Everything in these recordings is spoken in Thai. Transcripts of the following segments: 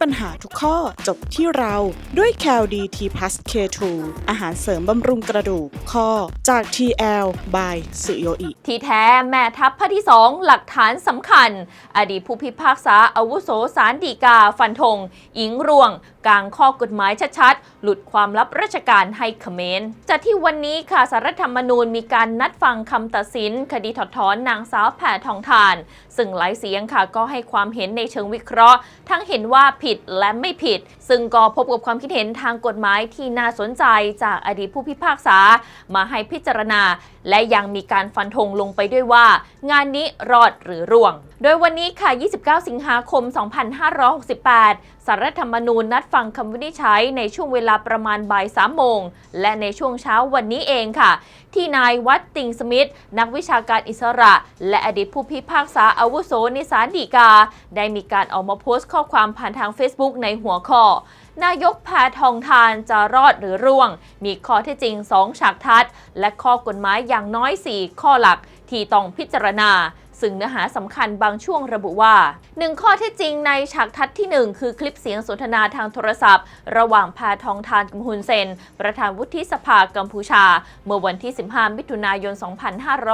ปัญหาทุกข้อจบที่เราด้วย c a l d t plus K2 อาหารเสริมบำรุงกระดูกข้อจาก TL by สุโยอิที่แท้แม่ทัพภาคที่ 2 หลักฐานสำคัญ อดีตผู้พิพากษาอาวุโสสารดีกาฟันธงอิงรวงกลางข้อกฎหมายชัดๆ หลุดความลับราชการให้เขมรจากที่วันนี้ค่ะสารธรรมนูญมีการนัดฟังคำตัดสิน คดีถอดถอนนางสาวแพทองทาน ซึ่งหลายเสียงค่ะก็ให้ความเห็นในเชิงวิเคราะห์ ทั้งเห็นว่าผิดและไม่ผิด ซึ่งก็พบกับความคิดเห็นทางกฎหมายที่น่าสนใจจากอดีตผู้พิพากษา มาให้พิจารณา และยังมีการฟันธงลงไปด้วยว่า งานนี้รอดหรือร่วง โดยวันนี้ค่ะ 29 สิงหาคม 2568สารธรรมนูญนัดฟังคำวินิจฉัยในช่วงเวลาประมาณบ่าย3โมง และในช่วงเช้าวันนี้เองค่ะ ที่นายวัดติงสมิธนักวิชาการอิสระ และอดีตผู้พิพากษาอาวุโสในศาลฎีกา ได้มีการออกมาโพสต์ข้อความผ่านทาง Facebook ในหัวข้อนายกแพทองทานจะรอดหรือร่วง มีข้อเท็จจริง 2 ฉากทัด และข้อกฎหมายอย่างน้อย 4 ข้อหลักที่ต้องพิจารณา ซึ่งเนื้อหาสำคัญบางช่วงระบุว่า 1 ข้อเท็จจริงในฉากทัดที่ 1 คือคลิปเสียงสนทนาทางโทรศัพท์ ระหว่างแพทองทานกับฮุนเซน ประธานวุฒิสภากัมพูชา เมื่อวันที่ 15 มิถุนายน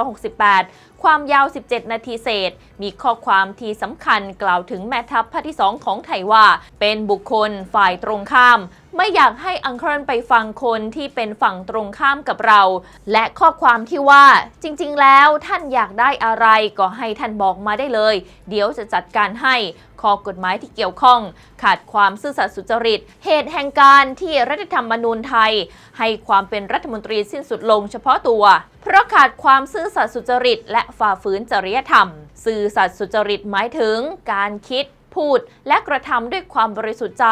2568 ความยาว 17 นาทีเศษ มีข้อความที่สำคัญกล่าวถึงแม่ทัพภาคที่ 2 ของไทยว่า เป็นบุคคลฝ่ายตรงข้าม ไม่อยากให้อังเครนไปฟังคนที่เป็นฝั่งตรงข้ามกับเรา และข้อความที่ว่าจริงๆ แล้วท่านอยากได้อะไรก็ให้ท่านบอกมาได้เลย เดี๋ยวจะจัดการให้ข้อกฎหมายที่เกี่ยวข้อง ขาดความซื่อสัตย์สุจริต เหตุแห่งการที่รัฐธรรมนูญไทย ให้ความเป็นรัฐมนตรีสิ้นสุดลงเฉพาะตัว เพราะขาดความซื่อสัตย์สุจริต และฝ่าฝืนจริยธรรม ซื่อสัตย์สุจริตหมายถึง การคิด พูด และกระทำด้วยความบริสุทธิ์ใจ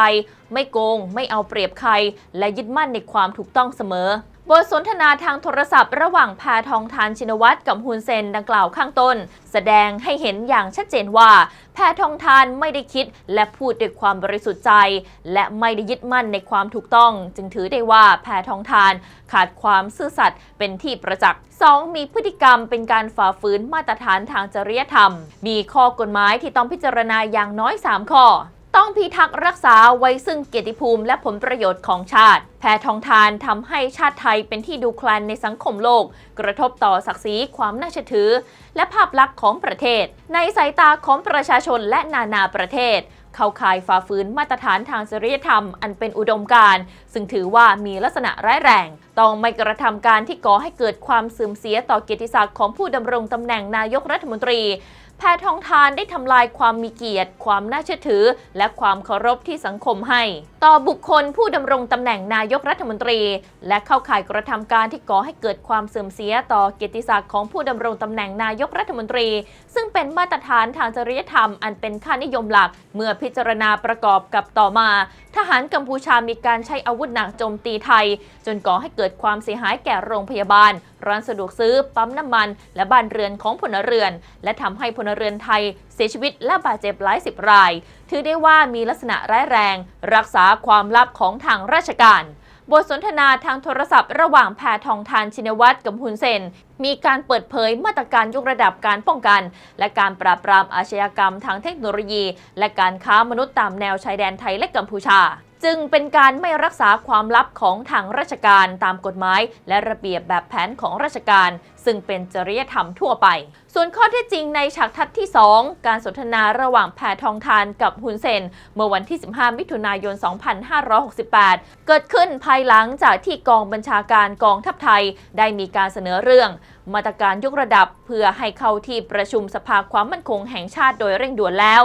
ไม่โกง ไม่เอาเปรียบใคร และยึดมั่นในความถูกต้องเสมอ บทสนทนาทางโทรศัพท์ระหว่างแพทองทานชินวัตรกับฮุนเซนดังกล่าวข้างต้น แสดงให้เห็นอย่างชัดเจนว่า แพทองทานไม่ได้คิดและพูดด้วยความบริสุทธิ์ใจ และไม่ได้ยึดมั่นในความถูกต้อง จึงถือได้ว่าแพทองทาน ขาดความซื่อสัตย์เป็นที่ประจักษ์ 2. มีพฤติกรรมเป็นการฝ่าฝืนมาตรฐานทางจริยธรรม มีข้อกฎหมายที่ต้องพิจารณาอย่างน้อย 3 ข้อต้อ พิทักษ์รักษาไว้ซึ่งเกียรติภูมิและผลประโยชน์ของชาติ แพทองทานทำให้ชาติไทยเป็นที่ดูแคลนในสังคมโลก กระทบต่อศักดิ์ศรีความน่าเชื่อถือ และภาพลักษณ์ของประเทศ ในสายตาของประชาชนและนานาประเทศเข้าข่ายฝ่าฝืนมาตรฐานทางจริยธรรมอันเป็นอุดมการณ์ซึ่งถือว่ามีลักษณะร้ายแรง ต้องไม่กระทำการที่ก่อให้เกิดความเสื่อมเสียต่อเกียรติศักดิ์ของผู้ดำรงตำแหน่งนายกรัฐมนตรี แพทองทานได้ทำลายความมีเกียรติ ความน่าเชื่อถือ และความเคารพที่สังคมให้ ต่อบุคคลผู้ดำรงตำแหน่งนายกรัฐมนตรี และเข้าข่ายกระทำการที่ก่อให้เกิดความเสื่อมเสียต่อเกียรติศักดิ์ของผู้ดำรงตำแหน่งนายกรัฐมนตรี ซึ่งเป็นมาตรฐานทางจริยธรรมอันเป็นค่านิยมหลัก เมื่อพิจารณาประกอบกับต่อมา ทหารกัมพูชามีการใช้อาวุธหนักโจมตีไทย จนก่อให้เกิดความเสียหายแก่โรงพยาบาล ร้านสะดวกซื้อ ปั๊มน้ำมัน และบ้านเรือนของพลเรือน และทำให้พลเรือนไทย เสียชีวิตและบาดเจ็บหลายสิบราย ถือได้ว่ามีลักษณะร้ายแรง รักษาความลับของทางราชการบทสนทนาทางโทรศัพท์ระหว่างแพทองทานชินวัตรกับฮุนเซน มีการเปิดเผยมาตรการยกระดับการป้องกัน และการปราบปรามอาชญากรรมทางเทคโนโลยี และการค้ามนุษย์ตามแนวชายแดนไทยและกัมพูชา จึงเป็นการไม่รักษาความลับของทางราชการตามกฎหมาย และระเบียบแบบแผนของราชการ ซึ่งเป็นจริยธรรมทั่วไป ส่วนข้อเท็จจริงในฉากทัดที่ 2 การสนทนาระหว่างแพทองทานกับฮุนเซน เมื่อวันที่ 15 มิถุนายน 2568 เกิดขึ้นภายหลังจากที่กองบัญชาการกองทัพไทย ได้มีการเสนอเรื่อง มาตรการยกระดับเพื่อให้เข้าที่ประชุมสภาความมั่นคงแห่งชาติโดยเร่งด่วนแล้ว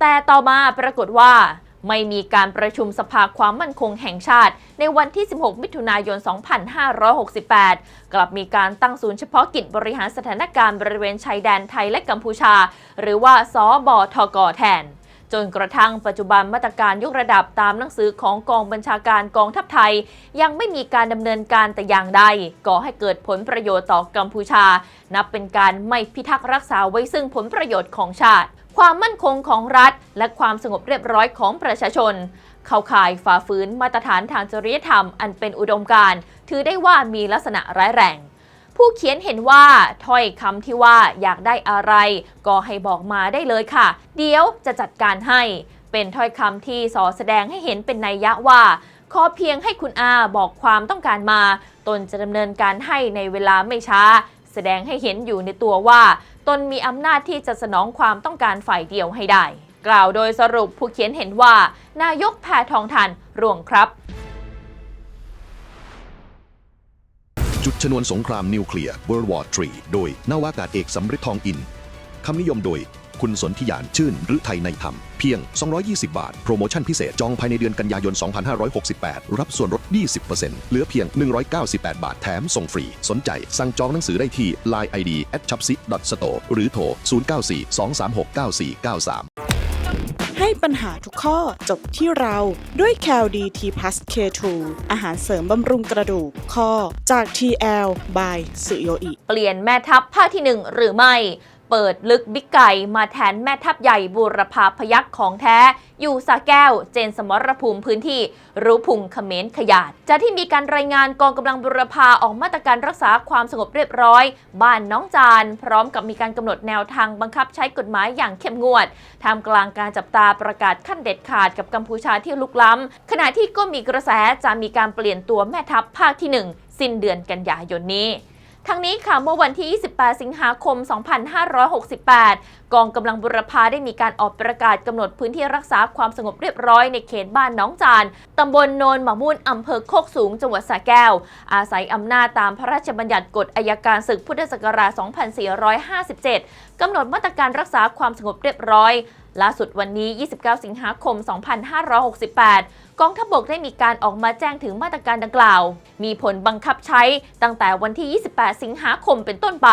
แต่ต่อมาปรากฏว่า ไม่มีการประชุมสภาความมั่นคงแห่งชาติ ในวันที่ 16 มิถุนายน 2568 กลับมีการตั้งศูนย์เฉพาะกิจบริหารสถานการณ์บริเวณชายแดนไทยและกัมพูชา หรือว่าสบทกแทน จนกระทั่งปัจจุบันมาตรการยกระดับตามหนังสือของกองบัญชาการกองทัพไทย ยังไม่มีการดำเนินการแต่อย่างใดก่อให้เกิดผลประโยชน์ต่อกัมพูชา นับเป็นการไม่พิทักษ์รักษาไว้ซึ่งผลประโยชน์ของชาติ ความมั่นคงของรัฐ และความสงบเรียบร้อยของประชาชน เข้าข่ายฝ่าฝืนมาตรฐานทางจริยธรรมอันเป็นอุดมการณ์ถือได้ว่ามีลักษณะร้ายแรงผู้เขียนเห็นว่าถ้อยคำที่ว่าอยากได้อะไร ก็ให้บอกมาได้เลยค่ะ เดี๋ยวจะจัดการให้ เป็นถ้อยคำที่สอแสดงให้เห็นเป็นนัยยะว่า ขอเพียงให้คุณอาบอกความต้องการมา ตนจะดำเนินการให้ในเวลาไม่ช้า แสดงให้เห็นอยู่ในตัวว่า ตนมีอำนาจที่จะสนองความต้องการฝ่ายเดียวให้ได้ กล่าวโดยสรุปผู้เขียนเห็นว่า นายกแพทองทานร่วงครับ จุดชนวนสงครามนิวเคลียร์ World War 3โดยนาวากาศเอกสำริดทองอินคำนิยมโดย คุณสนธิยานชื่นหรือไทยในธรรม เพียง 220 บาท โปรโมชั่นพิเศษจองภายในเดือนกันยายน 2568 รับส่วนลด 20%เหลือเพียง 198 บาทแถมส่งฟรี สนใจ สั่งจองหนังสือได้ที่ Line ID at c h a p s i store หรือโทร 094 236 9493 ให้ปัญหาทุกข้อจบที่เราด้วย c a l d t p l u s K2 อาหารเสริมบำรุงกระดูกข้อจาก TL by สุโยอิเปลี่ยนแม่ทัพภาคที่ 1 หรือไม่ เปิดลึกบิ๊กไก่มาแทนแม่ทัพใหญ่บูรพาพยักของแท้ อยู่สาแก้ว เจนสมรภูมิพื้นที่ รู้พุงเขมรขยาดจากที่มีการรายงานกองกำลังบูรพาออกมาตรการรักษาความสงบเรียบร้อย บ้านน้องจาน พร้อมกับมีการกำหนดแนวทางบังคับใช้กฎหมายอย่างเข้มงวดท่ามกลางการจับตาประกาศขั้นเด็ดขาดกับกัมพูชาที่ลุกล้ำขณะที่ก็มีกระแสจะมีการเปลี่ยนตัวแม่ทัพภาคที่หนึ่งสิ้นเดือนกันยายนนี้ ทั้งนี้ค่ะเมื่อวันที่ 28 สิงหาคม 2568 กองกำลังบุรพาได้มีการออกประกาศกำหนดพื้นที่รักษาความสงบเรียบร้อยในเขตบ้านน้องจานตำบลโนนหมามุ่นอำเภอโคกสูง จังหวัดสระแก้ว อาศัยอำนาจตามพระราชบัญญัติกฎอายการศึกพุทธศักราช 2457 กำหนดมาตรการรักษาความสงบเรียบร้อย ล่าสุดวันนี้ 29 สิงหาคม 2568 กองทัพบกได้มีการออกมาแจ้งถึงมาตรการดังกล่าว มีผลบังคับใช้ตั้งแต่วันที่ 28 สิงหาคมเป็นต้นไป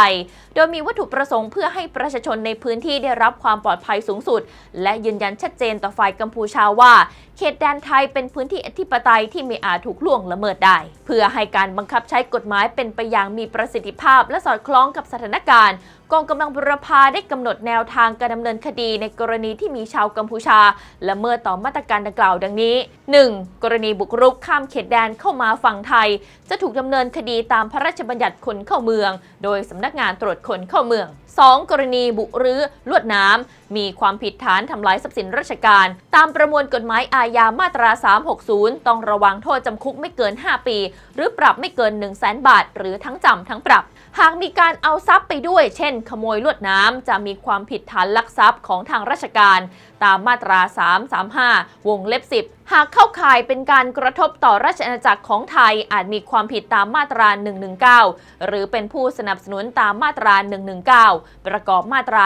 โดยมีวัตถุประสงค์เพื่อให้ประชาชนในพื้นที่ได้รับความปลอดภัยสูงสุด และยืนยันชัดเจนต่อฝ่ายกัมพูชาว่า เขตแดนไทยเป็นพื้นที่อธิปไตยที่ไม่อาจถูกล่วงละเมิดได้ เพื่อให้การบังคับใช้กฎหมายเป็นไปอย่างมีประสิทธิภาพและสอดคล้องกับสถานการณ์ กองกำลังบุรพาได้กำหนดแนวทางการดำเนินคดีในกรณีที่มีชาวกัมพูชาละเมิดต่อมาตรการดังกล่าวดังนี้ 1. กรณีบุกรุกข้ามเขตแดนเข้ามาฝั่งไทย จะถูกดำเนินคดีตามพระราชบัญญัติคนเข้าเมือง โดยสำนักงานตรวจคนเข้าเมือง 2. กรณีบุกรื้อลวดน้ำมีความผิดฐานทำลายทรัพย์สินราชการ ตามประมวลกฎหมายอาญามาตรา 360 ต้องระวังโทษจำคุกไม่เกิน 5 ปี หรือปรับไม่เกิน 1 0 0 0 0แบาท หรือทั้งจำทั้งปรับ หากมีการเอาทรัพย์ไปด้วย เช่นขโมยลวดน้ำจะมีความผิดฐานลักทรัพย์ของทางราชการ ตามมาตรา 335 วงเล็บ 10 หากเข้าข่ายเป็นการกระทบต่อราชอาณาจักรของไทยอาจมีความผิดตามมาตรา 119 หรือเป็นผู้สนับสนุนตามมาตรา 119 ประกอบมาตรา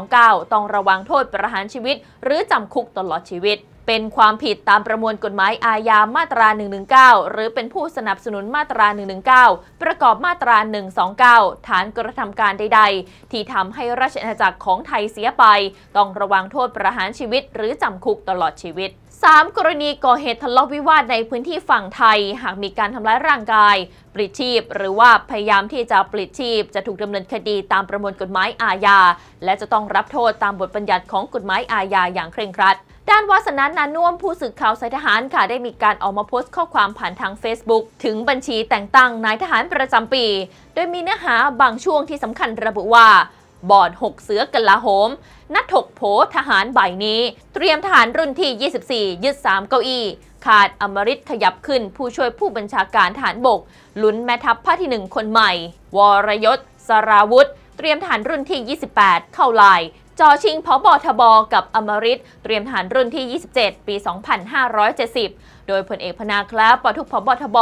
129 ต้องระวังโทษประหารชีวิต หรือจำคุกตลอดชีวิต เป็นความผิดตามประมวลกฎหมายอาญามาตรา 119 หรือเป็นผู้สนับสนุนมาตรา 119 ประกอบมาตรา 129 ฐานกระทำการใด ๆ ที่ทำให้ราชอาณาจักรของไทยเสียไป ต้องระวังโทษประหารชีวิต หรือจำคุกตลอดชีวิต 3. กรณีก่อเหตุทะเลาะวิวาทในพื้นที่ฝั่งไทย หากมีการทำร้ายร่างกาย ปลิดชีพ หรือว่าพยายามที่จะปลิดชีพ จะถูกดำเนินคดีตามประมวลกฎหมายอาญาและจะต้องรับโทษตามบทบัญญัติของกฎหมายอาญาอย่างเคร่งครัด ด้านวาสนานานุ่มผู้สื่อข่าวสายทหารค่ะได้มีการออกมาโพสต์ข้อความผ่านทาง Facebook ถึงบัญชีแต่งตั้งนายทหารประจำปี โดยมีเนื้อหาบางช่วงที่สำคัญระบุว่าบอร์ด6เสือกลาโหม นัดถกโผทหารบ่ายนี้ เตรียมทหารรุ่นที่ 24 ยึด 3 เก้าอี้ ขาดอมริตขยับขึ้นผู้ช่วยผู้บัญชาการฐานบก ลุ้นแม่ทัพภาคที่ 1 คนใหม่ วรยศ สราวุธ เตรียมทหารรุ่นที่ 28 เข้าลาย จอชิงพบอทบกับอมริตเตรียมทหารรุ่นที่ 27 ปี 2570 โดยพลเอกพนาคล้าปทุกพบทบ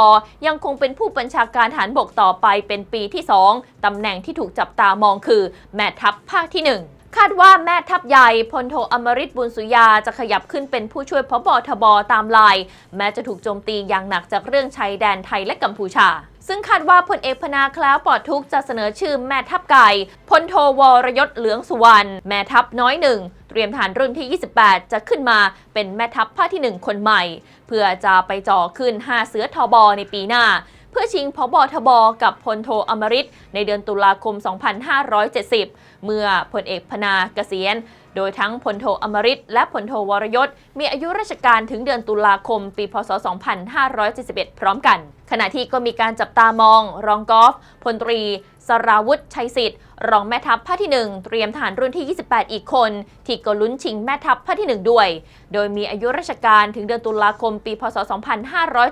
ยังคงเป็นผู้บัญชาการฐานบกต่อไปเป็นปีที่ 2 ตำแหน่งที่ถูกจับตามองคือ แม่ทัพภาคที่ 1 คาดว่าแม่ทัพใหญ่พลโทอมริตบุญสุยาจะขยับขึ้นเป็นผู้ช่วยพบทบตามลาย แม้จะถูกโจมตีอย่างหนักจากเรื่องชายแดนไทยและกัมพูชา ซึ่งคาดว่าพลเอกพนาคล้าวปลอดทุกจะเสนอชื่อแม่ทัพไก่พลโทวรยศเหลืองสุวรรณแม่ทัพน้อยหนึ่งเตรียมฐานรุ่นที่ 28 จะขึ้นมาเป็นแม่ทัพภาคที่ 1 คนใหม่ เพื่อจะไปจ่อขึ้น 5 เสือทบอในปีหน้า เพื่อชิงพบทบกับพลโทอมริตในเดือนตุลาคม 2570 เมื่อพลเอกพนาเกษียณ โดยทั้งพลโทอมริตและพลโทวรยศ มีอายุราชการถึงเดือนตุลาคม ปี พศ 2571 พร้อมกัน ขณะที่ก็มีการจับตามอง รองกอล์ฟพลตรี สราวุธชัยสิทธิ์ รองแม่ทัพภาคที่ 1 เตรียมทหารรุ่นที่ 28 อีกคน ที่ก็ลุ้นชิงแม่ทัพภาคที่ 1 ด้วย โดยมีอายุราชการถึงเดือนตุลาคมปี พศ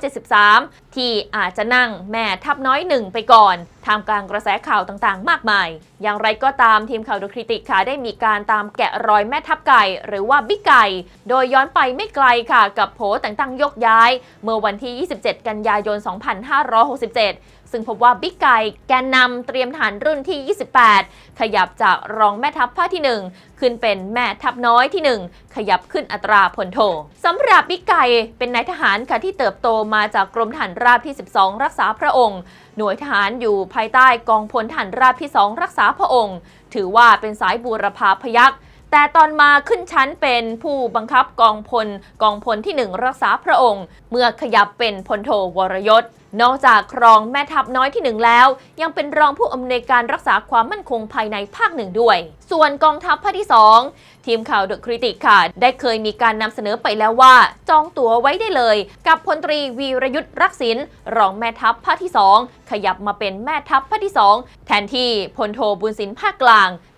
2573 ที่อาจจะนั่งแม่ทัพน้อยหนึ่งไปก่อนทามกลางกระแสข่าวต่างๆ มากมาย อย่างไรก็ตามทีมข่าวดูคริติกค่ะได้มีการตามแกะรอยแม่ทัพไก่ หรือว่าบิ๊กไก่ โดยย้อนไปไม่ไกลค่ะกับโผแต่งตั้งยกย้าย เมื่อวันที่ 27 กันยายน 2567 ซึ่งพบว่าบิ๊กไก่แกนนำเตรียมฐานรุ่นที่ 28 ขยับจากรองแม่ทัพภาคที่ 1 ขึ้นเป็นแม่ทัพน้อยที่ 1 ขยับขึ้นอัตราพลโทสำหรับบิ๊กไก่เป็นนายทหารค่ะที่เติบโตมาจากกรมฐานราบที่ 12 รักษาพระองค์ หน่วยทหารอยู่ภายใต้กองพลฐานราบที่ 2 รักษาพระองค์ ถือว่าเป็นสายบูรพาพยักษ์ แต่ตอนมาขึ้นชั้นเป็นผู้บังคับกองพลกองพลที่ 1 รักษาพระองค์ เมื่อขยับเป็นพลโทวรยศ นอกจากครองแม่ทัพน้อยที่1แล้ว ยังเป็นรองผู้อำนวยการรักษาความมั่นคงภายในภาคหนึ่งด้วย ส่วนกองทัพภาคที่ 2 ทีมข่าวเดอะคริติกค่ะ ได้เคยมีการนำเสนอไปแล้วว่า จองตั๋วไว้ได้เลย กับพลตรีวีรยุทธ์รักษินรองแม่ทัพภาคที่ 2 ขยับมาเป็นแม่ทัพภาคที่ 2 แทนที่พลโทบุญสินภาคกลาง